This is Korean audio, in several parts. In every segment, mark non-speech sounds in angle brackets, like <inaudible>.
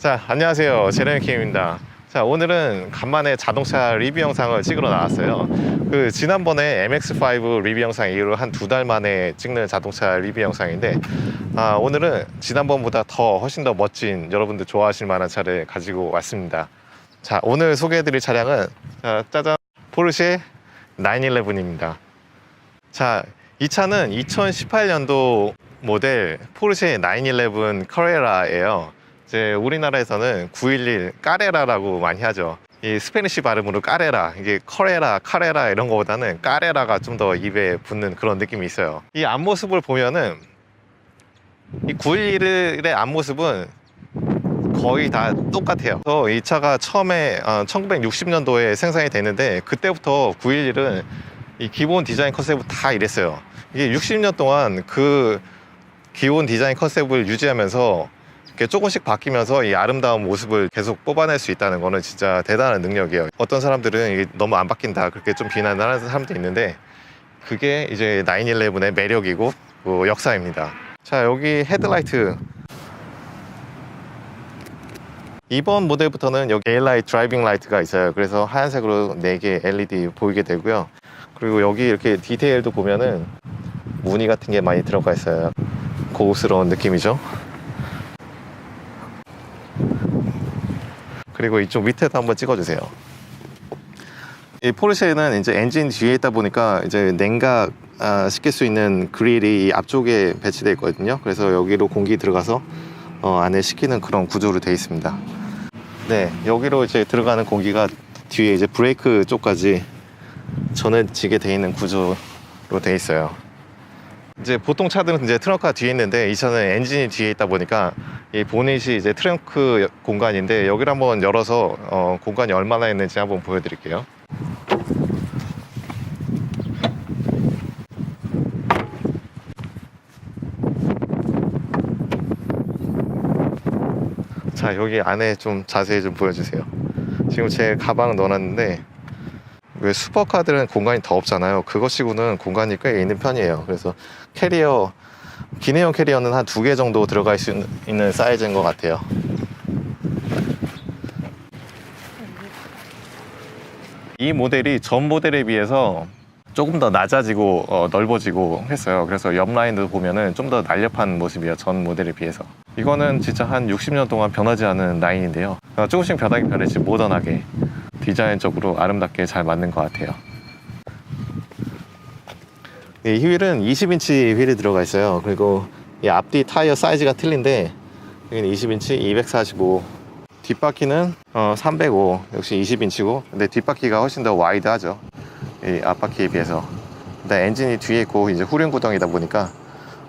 자, 안녕하세요. 제레미 킴입니다. 자, 오늘은 간만에 자동차 리뷰 영상을 찍으러 나왔어요. 그, 지난번에 MX5 리뷰 영상 이후로 한 두 달 만에 찍는 자동차 리뷰 영상인데, 아, 오늘은 지난번보다 더 훨씬 더 멋진 여러분들 좋아하실 만한 차를 가지고 왔습니다. 자, 오늘 소개해드릴 차량은, 자, 짜잔, 포르쉐 911입니다. 자, 이 차는 2018년도 모델 포르쉐 911 카레라예요. 이제 우리나라에서는 911 까레라라고 많이 하죠. 이 스페니쉬 발음으로 까레라, 이게 커레라, 카레라 이런 거보다는 까레라가 좀 더 입에 붙는 그런 느낌이 있어요. 이 앞모습을 보면은 이 911의 앞모습은 거의 다 똑같아요. 이 차가 처음에 1960년도에 생산이 되는데 그때부터 911은 이 기본 디자인 컨셉은 다 이랬어요. 이게 60년 동안 그 기본 디자인 컨셉을 유지하면서 이렇게 조금씩 바뀌면서 이 아름다운 모습을 계속 뽑아낼 수 있다는 거는 진짜 대단한 능력이에요. 어떤 사람들은 이게 너무 안 바뀐다 그렇게 좀 비난을 하는 사람도 있는데 그게 이제 911의 매력이고 그 역사입니다. 자 여기 헤드라이트 이번 모델부터는 여기 AirLight 드라이빙 라이트가 있어요. 그래서 하얀색으로 4개 LED 보이게 되고요. 그리고 여기 이렇게 디테일도 보면은 무늬 같은 게 많이 들어가 있어요. 고급스러운 느낌이죠. 그리고 이쪽 밑에도 한번 찍어주세요. 이 포르쉐는 이제 엔진 뒤에 있다 보니까 이제 냉각 아, 시킬 수 있는 그릴이 이 앞쪽에 배치되어 있거든요. 그래서 여기로 공기 들어가서 어, 안에 식히는 그런 구조로 되어 있습니다. 네, 여기로 이제 들어가는 공기가 뒤에 이제 브레이크 쪽까지 전해지게 되어 있는 구조로 되어 있어요. 이제 보통 차들은 이제 트렁크가 뒤에 있는데 이 차는 엔진이 뒤에 있다 보니까 이 보닛이 이제 트렁크 공간인데 여기를 한번 열어서 어, 공간이 얼마나 있는지 한번 보여드릴게요. 자 여기 안에 좀 자세히 좀 보여주세요. 지금 제 가방 넣어놨는데 왜 슈퍼카들은 공간이 더 없잖아요. 그것치고는 공간이 꽤 있는 편이에요. 그래서 캐리어 기내용 캐리어는 한 두 개 정도 들어갈 수 있는 사이즈인 것 같아요. 이 모델이 전 모델에 비해서 조금 더 낮아지고 어, 넓어지고 했어요. 그래서 옆 라인도 보면은 좀 더 날렵한 모습이에요. 전 모델에 비해서. 이거는 진짜 한 60년 동안 변하지 않은 라인인데요. 어, 조금씩 변하긴 변했지 모던하게 디자인적으로 아름답게 잘 맞는 것 같아요. 이 휠은 20인치 휠이 들어가 있어요. 그리고 이 앞뒤 타이어 사이즈가 틀린데 여기는 20인치 245 뒷바퀴는 어, 305 역시 20인치고 근데 뒷바퀴가 훨씬 더 와이드하죠. 이 앞바퀴에 비해서. 근데 엔진이 뒤에 있고 이제 후륜 구동이다 보니까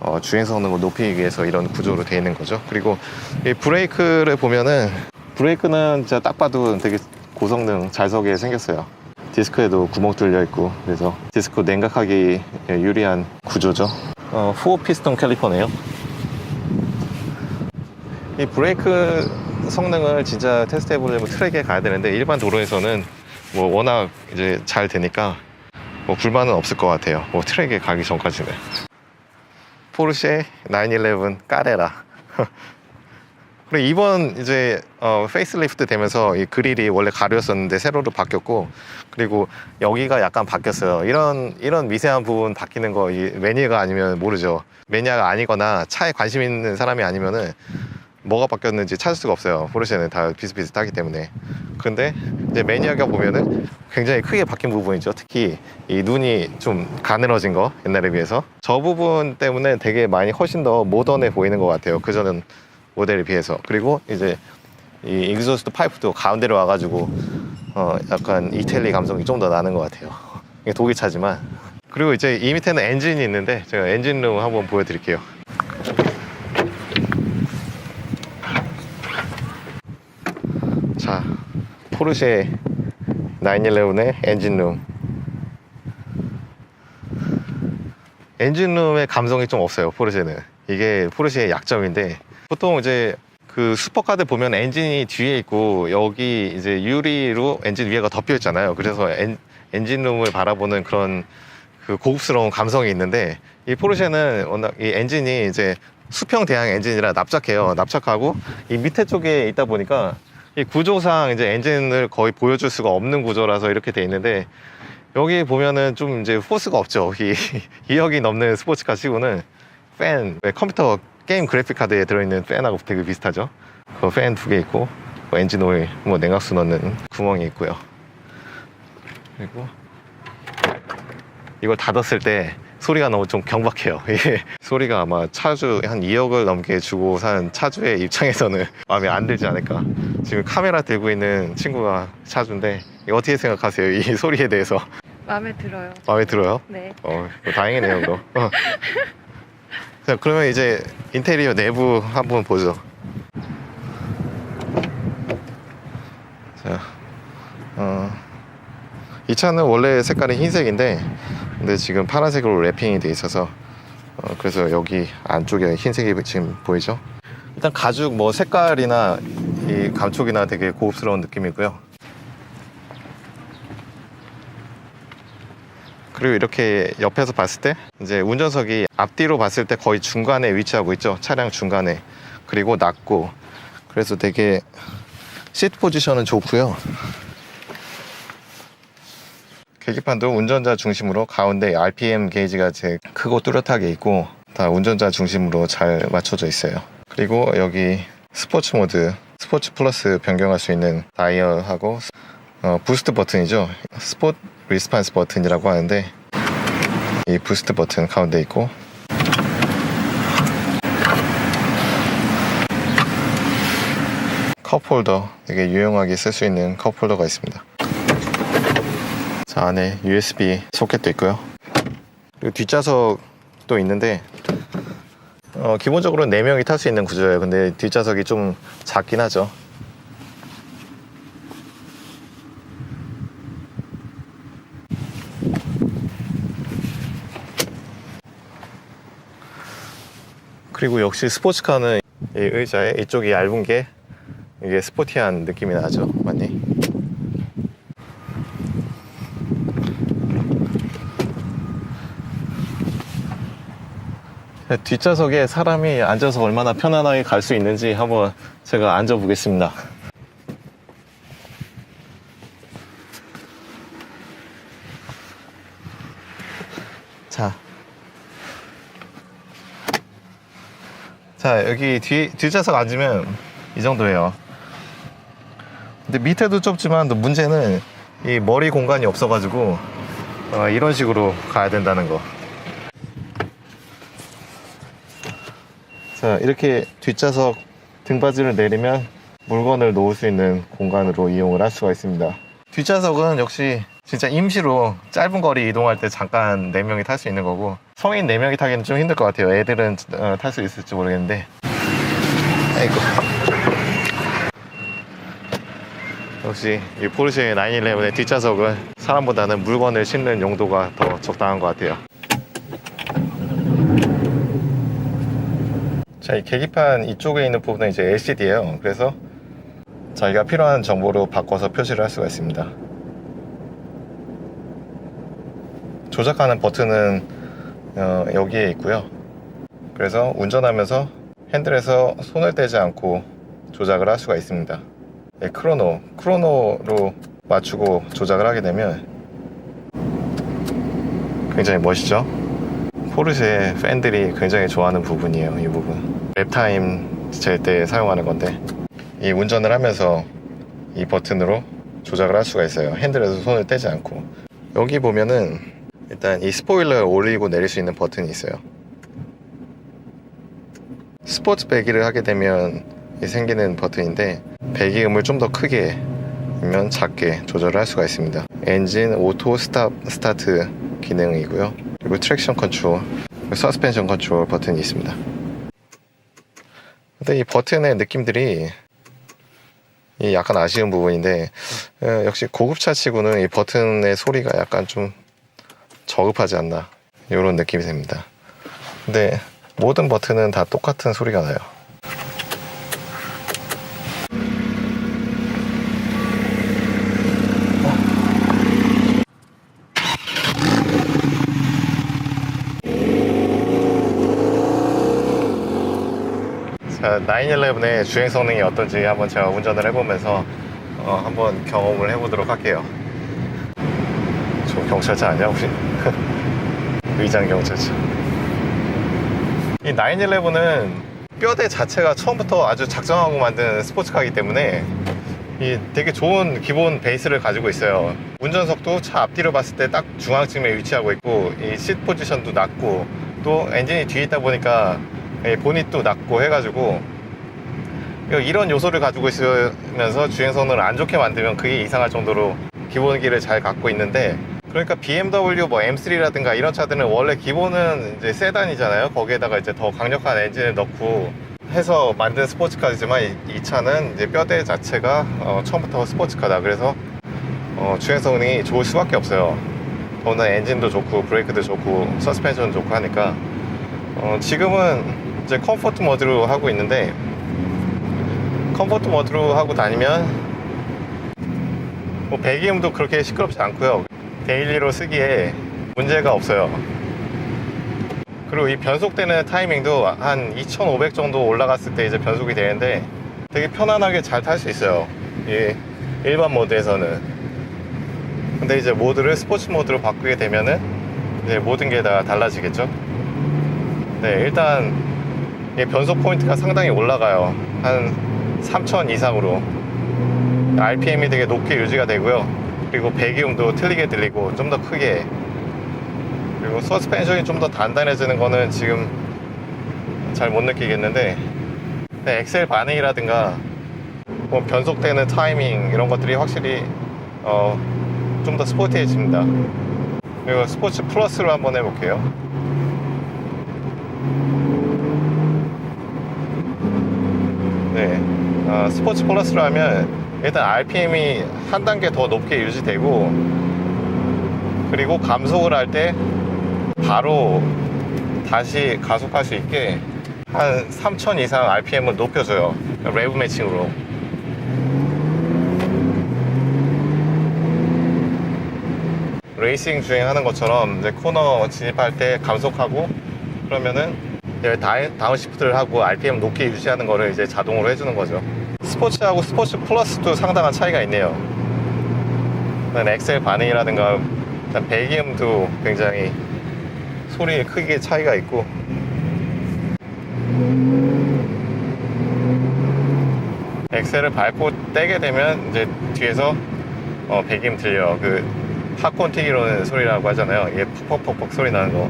어, 주행 성능을 높이기 위해서 이런 구조로 되어 있는 거죠. 그리고 이 브레이크를 보면은 브레이크는 진짜 딱 봐도 되게 고성능 잘 서게 생겼어요. 디스크에도 구멍 뚫려 있고 그래서 디스크 냉각하기 유리한 구조죠. 어, 후오 피스톤 캘리퍼네요. 이 브레이크 성능을 진짜 테스트 해보려면 트랙에 가야 되는데 일반 도로에서는 뭐 워낙 이제 잘 되니까 뭐 불만은 없을 것 같아요. 뭐 트랙에 가기 전까지는. 포르쉐 911 까레라. <laughs> 그리고 이번 이제 어, 페이스리프트 되면서 이 그릴이 원래 가려였었는데 세로로 바뀌었고 그리고 여기가 약간 바뀌었어요. 이런 이런 미세한 부분 바뀌는 거 이 매니아가 아니면 모르죠. 매니아가 아니거나 차에 관심 있는 사람이 아니면은 뭐가 바뀌었는지 찾을 수가 없어요. 포르쉐는 다 비슷비슷하기 때문에. 근데 이제 매니아가 보면은 굉장히 크게 바뀐 부분이죠. 특히 이 눈이 좀 가늘어진 거 옛날에 비해서 저 부분 때문에 되게 많이 훨씬 더 모던해 보이는 것 같아요. 그전은 모델에 비해서 그리고 이제 이 익소스트 파이프도 가운데로 와가지고 어 약간 이탈리 감성이 좀 더 나는 것 같아요. 이게 독일차지만 그리고 이제 이 밑에는 엔진이 있는데 제가 엔진룸 한번 보여드릴게요. 자 포르쉐 911의 엔진룸 엔진룸의 감성이 좀 없어요 포르쉐는 이게 포르쉐의 약점인데 보통 이제 그 슈퍼카들 보면 엔진이 뒤에 있고 여기 이제 유리로 엔진 위에가 덮여 있잖아요 그래서 엔, 엔진룸을 바라보는 그런 그 고급스러운 감성이 있는데 이 포르쉐는 워낙 이 엔진이 이제 수평 대항 엔진이라 납작해요. 납작하고 이 밑에 쪽에 있다 보니까 이 구조상 이제 엔진을 거의 보여줄 수가 없는 구조라서 이렇게 돼 있는데 여기 보면은 좀 이제 포스가 없죠. 이 <laughs> 2억이 넘는 스포츠카 치고는 팬, 왜 컴퓨터 게임 그래픽 카드에 들어있는 팬하고 되게 비슷하죠. 그 팬 두 개 있고 뭐 엔진 오일, 뭐 냉각수 넣는 구멍이 있고요. 그리고 이걸 닫았을 때 소리가 너무 좀 경박해요. <laughs> 이게 소리가 아마 차주 한 2억을 넘게 주고 산 차주의 입장에서는 <laughs> 마음에 안 들지 않을까. 지금 카메라 들고 있는 친구가 차주인데 이거 어떻게 생각하세요? 이 <laughs> 소리에 대해서 마음에 들어요. 마음에 들어요? 네. 어, 이거 다행이네요, 그럼. 어. 자, 그러면 이제 인테리어 내부 한번 보죠. 자, 어, 이 차는 원래 색깔이 흰색인데, 근데 지금 파란색으로 랩핑이 돼 있어서, 어, 그래서 여기 안쪽에 흰색이 지금 보이죠? 일단 가죽 뭐 색깔이나 이 감촉이나 되게 고급스러운 느낌이고요. 그리고 이렇게 옆에서 봤을 때 이제 운전석이 앞뒤로 봤을 때 거의 중간에 위치하고 있죠. 차량 중간에. 그리고 낮고. 그래서 되게 시트 포지션은 좋고요. 계기판도 운전자 중심으로 가운데 RPM 게이지가 제 크고 뚜렷하게 있고 다 운전자 중심으로 잘 맞춰져 있어요. 그리고 여기 스포츠 모드 스포츠 플러스 변경할 수 있는 다이얼하고 어, 부스트 버튼이죠. 스포트 리스판스 버튼이라고 하는데 이 부스트 버튼 가운데 있고 컵 홀더 되게 유용하게 쓸 수 있는 컵 홀더가 있습니다. 자 안에 USB 소켓도 있고요. 그리고 뒷좌석도 있는데 어, 기본적으로 4명이 탈 수 있는 구조예요. 근데 뒷좌석이 좀 작긴 하죠 그리고 역시 스포츠카는 이 의자에 이쪽이 얇은 게 이게 스포티한 느낌이 나죠. 많이 뒷좌석에 사람이 앉아서 얼마나 편안하게 갈 수 있는지 한번 제가 앉아 보겠습니다 자 여기 뒤 뒷좌석 앉으면 이 정도예요. 근데 밑에도 좁지만 또 문제는 이 머리 공간이 없어가지고 어, 이런 식으로 가야 된다는 거. 자 이렇게 뒷좌석 등받이를 내리면 물건을 놓을 수 있는 공간으로 이용을 할 수가 있습니다. 뒷좌석은 역시 진짜 임시로 짧은 거리 이동할 때 잠깐 4명이 탈 수 있는 거고 성인 4명이 타기는 좀 힘들 것 같아요. 애들은 어, 탈 수 있을지 모르겠는데 아이고 역시 이 포르쉐 911의 뒷좌석은 사람보다는 물건을 싣는 용도가 더 적당한 것 같아요. 자, 이 계기판 이쪽에 있는 부분은 이제 LCD예요. 그래서 자기가 필요한 정보로 바꿔서 표시를 할 수가 있습니다. 조작하는 버튼은 어, 여기에 있고요. 그래서 운전하면서 핸들에서 손을 떼지 않고 조작을 할 수가 있습니다. 예, 크로노, 크로노로 맞추고 조작을 하게 되면 굉장히 멋있죠? 포르쉐 팬들이 굉장히 좋아하는 부분이에요, 이 부분. 랩타임 잴 때 사용하는 건데 이 운전을 하면서 이 버튼으로 조작을 할 수가 있어요. 핸들에서 손을 떼지 않고 여기 보면은 일단 이 스포일러를 올리고 내릴 수 있는 버튼이 있어요. 스포츠 배기를 하게 되면 이 생기는 버튼인데 배기음을 좀 더 크게 아니면 작게 조절을 할 수가 있습니다. 엔진 오토 스탑 스타트 기능이고요. 그리고 트랙션 컨트롤, 그리고 서스펜션 컨트롤 버튼이 있습니다. 근데 이 버튼의 느낌들이 이 약간 아쉬운 부분인데 어, 역시 고급차 치고는 이 버튼의 소리가 약간 좀 저급하지 않나 이런 느낌이 듭니다. 근데 모든 버튼은 다 똑같은 소리가 나요. 자, 911의 주행 성능이 어떤지 한번 제가 운전을 해보면서 어, 한번 경험을 해보도록 할게요. 저 경찰차 아니야 혹시? <laughs> 의장 경찰차. 이 911은 뼈대 자체가 처음부터 아주 작정하고 만든 스포츠카이기 때문에 이 되게 좋은 기본 베이스를 가지고 있어요. 운전석도 차 앞뒤로 봤을 때 딱 중앙쯤에 위치하고 있고 이 시트 포지션도 낮고 또 엔진이 뒤에 있다 보니까 이 보닛도 낮고 해가지고 이런 요소를 가지고 있으면서 주행 성능을 안 좋게 만들면 그게 이상할 정도로 기본기를 잘 갖고 있는데 그러니까 BMW 뭐 M3라든가 이런 차들은 원래 기본은 이제 세단이잖아요. 거기에다가 이제 더 강력한 엔진을 넣고 해서 만든 스포츠카지만 이, 이 차는 이제 뼈대 자체가 어, 처음부터 스포츠카다. 그래서 어, 주행 성능이 좋을 수밖에 없어요. 더군다나 엔진도 좋고 브레이크도 좋고 서스펜션 좋고 하니까 어, 지금은 이제 컴포트 모드로 하고 있는데 컴포트 모드로 하고 다니면 뭐 배기음도 그렇게 시끄럽지 않고요. 데일리로 쓰기에 문제가 없어요. 그리고 이 변속되는 타이밍도 한 2,500 정도 올라갔을 때 이제 변속이 되는데 되게 편안하게 잘 탈 수 있어요. 이 일반 모드에서는. 근데 이제 모드를 스포츠 모드로 바꾸게 되면은 이제 모든 게 다 달라지겠죠. 네, 일단 이 변속 포인트가 상당히 올라가요. 한 3,000 이상으로. RPM이 되게 높게 유지가 되고요. 그리고 배기음도 틀리게 들리고 좀 더 크게. 그리고 서스펜션이 좀 더 단단해지는 거는 지금 잘 못 느끼겠는데 네, 엑셀 반응이라든가 뭐 변속되는 타이밍 이런 것들이 확실히 어, 좀 더 스포티해집니다. 그리고 스포츠 플러스로 한번 해볼게요. 네, 어, 스포츠 플러스로 하면 일단 RPM이 한 단계 더 높게 유지되고 그리고 감속을 할 때 바로 다시 가속할 수 있게 한 3000 이상 RPM을 높여줘요. 레브 매칭으로. 레이싱 주행하는 것처럼 이제 코너 진입할 때 감속하고 그러면은 다운, 다운시프트를 하고 RPM 높게 유지하는 거를 이제 자동으로 해주는 거죠 스포츠하고 스포츠 플러스도 상당한 차이가 있네요. 엑셀 반응이라든가 일단 배기음도 굉장히 소리의 크기의 차이가 있고. 엑셀을 밟고 떼게 되면 이제 뒤에서 어, 배기음 들려요 그 팝콘 튀기로는 소리라고 하잖아요. 이게 퍽퍽퍽퍽 소리 나는 거.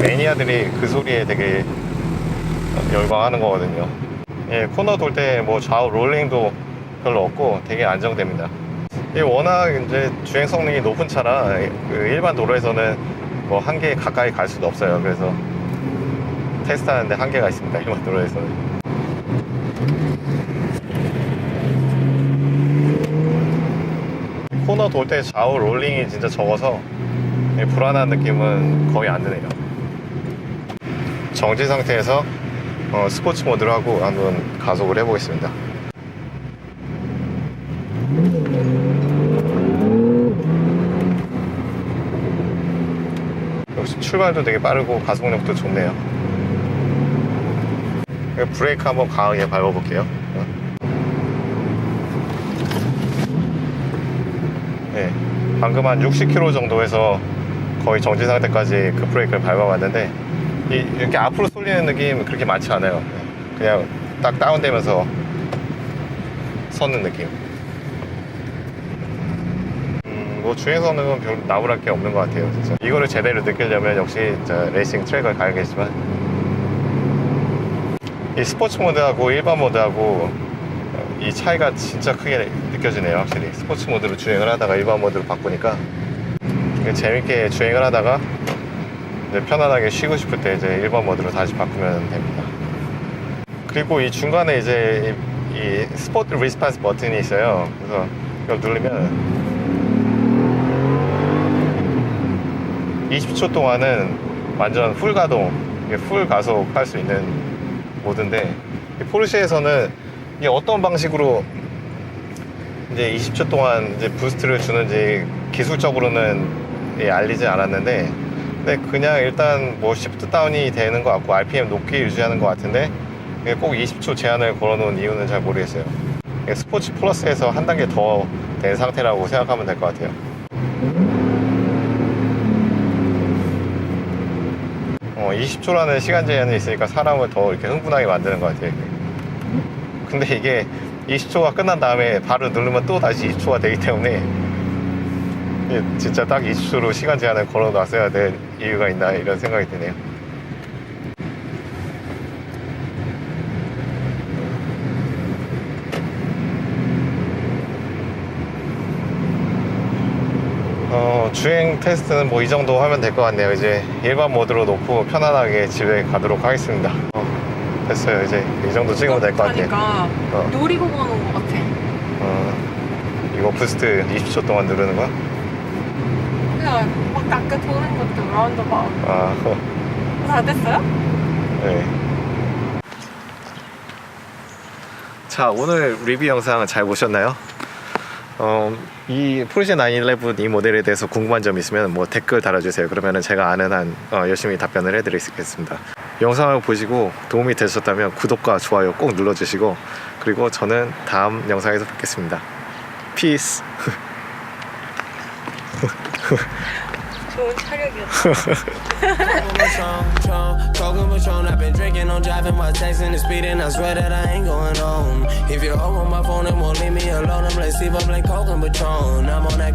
매니아들이 그 소리에 되게 열광하는 거거든요 예, 코너 돌 때 뭐 좌우 롤링도 별로 없고 되게 안정됩니다 이게 워낙 이제 주행 성능이 높은 차라 그 일반 도로에서는 뭐 한계에 가까이 갈 수도 없어요. 그래서 테스트하는데 한계가 있습니다. 일반 도로에서는. 코너 돌 때 좌우 롤링이 진짜 적어서 불안한 느낌은 거의 안 드네요. 정지 상태에서 어, 스포츠 모드로 하고 한번 가속을 해보겠습니다. 역시 출발도 되게 빠르고 가속력도 좋네요. 브레이크 한번 강하게 밟아볼게요. 네, 방금 한 60km 정도에서 거의 정지 상태까지 그 브레이크를 밟아봤는데 이, 이렇게 앞으로 쏠리는 느낌 그렇게 많지 않아요. 그냥 딱 다운되면서 서는 느낌. 음, 뭐 주행 성능은 별로 나무랄 게 없는 것 같아요. 진짜 이거를 제대로 느끼려면 역시 레이싱 트랙을 가야겠지만 이 스포츠 모드하고 일반 모드하고 이 차이가 진짜 크게 느껴지네요. 확실히 스포츠 모드로 주행을 하다가 일반 모드로 바꾸니까 재밌게 주행을 하다가 이제 편안하게 쉬고 싶을 때 이제 일반 모드로 다시 바꾸면 됩니다. 그리고 이 중간에 이제 이, 이 스포트 리스판스 버튼이 있어요. 그래서 이걸 누르면 20초 동안은 완전 풀 가동, 풀 가속 할 수 있는 모드인데 이 포르쉐에서는 이게 어떤 방식으로 이제 20초 동안 이제 부스트를 주는지 기술적으로는 예, 알리지 않았는데 근데 그냥 일단 뭐 시프트 다운이 되는 것 같고 RPM 높게 유지하는 것 같은데 꼭 20초 제한을 걸어놓은 이유는 잘 모르겠어요. 스포츠 플러스에서 한 단계 더 된 상태라고 생각하면 될 것 같아요. 어, 20초라는 시간 제한이 있으니까 사람을 더 이렇게 흥분하게 만드는 것 같아요. 근데 이게 20초가 끝난 다음에 바로 누르면 또 다시 20초가 되기 때문에 진짜 딱 20초로 시간 제한을 걸어 놨어야 될 이유가 있나 이런 생각이 드네요. 어, 주행 테스트는 뭐 이 정도 하면 될 것 같네요. 이제 일반 모드로 놓고 편안하게 집에 가도록 하겠습니다. 어, 됐어요. 이제 이 정도 찍으면 될 것 같아요. 하니까 어. 놀이공원 온 것 같아. 어, 이거 부스트 20초 동안 누르는 거야? 그냥 막 도는 것도 라운드바웃 아, 다 됐어요? 네. 자, 오늘 리뷰 영상 잘 보셨나요? 어, 이 포르쉐 911 이 모델에 대해서 궁금한 점 있으면 뭐 댓글 달아주세요. 그러면은 제가 아는 한 어, 열심히 답변을 해드리겠습니다. 영상을 보시고 도움이 되셨다면 구독과 좋아요 꼭 눌러주시고 그리고 저는 다음 영상에서 뵙겠습니다. 피스. <laughs> <laughs> 좋은 촬영이었어. Talking Patron, I've been drinking, I'm driving while texting and speeding. I swear that I ain't going home. If you're on my phone and won't leave me alone, I'm like Steve, I'm like Coke and Patron. I'm on that.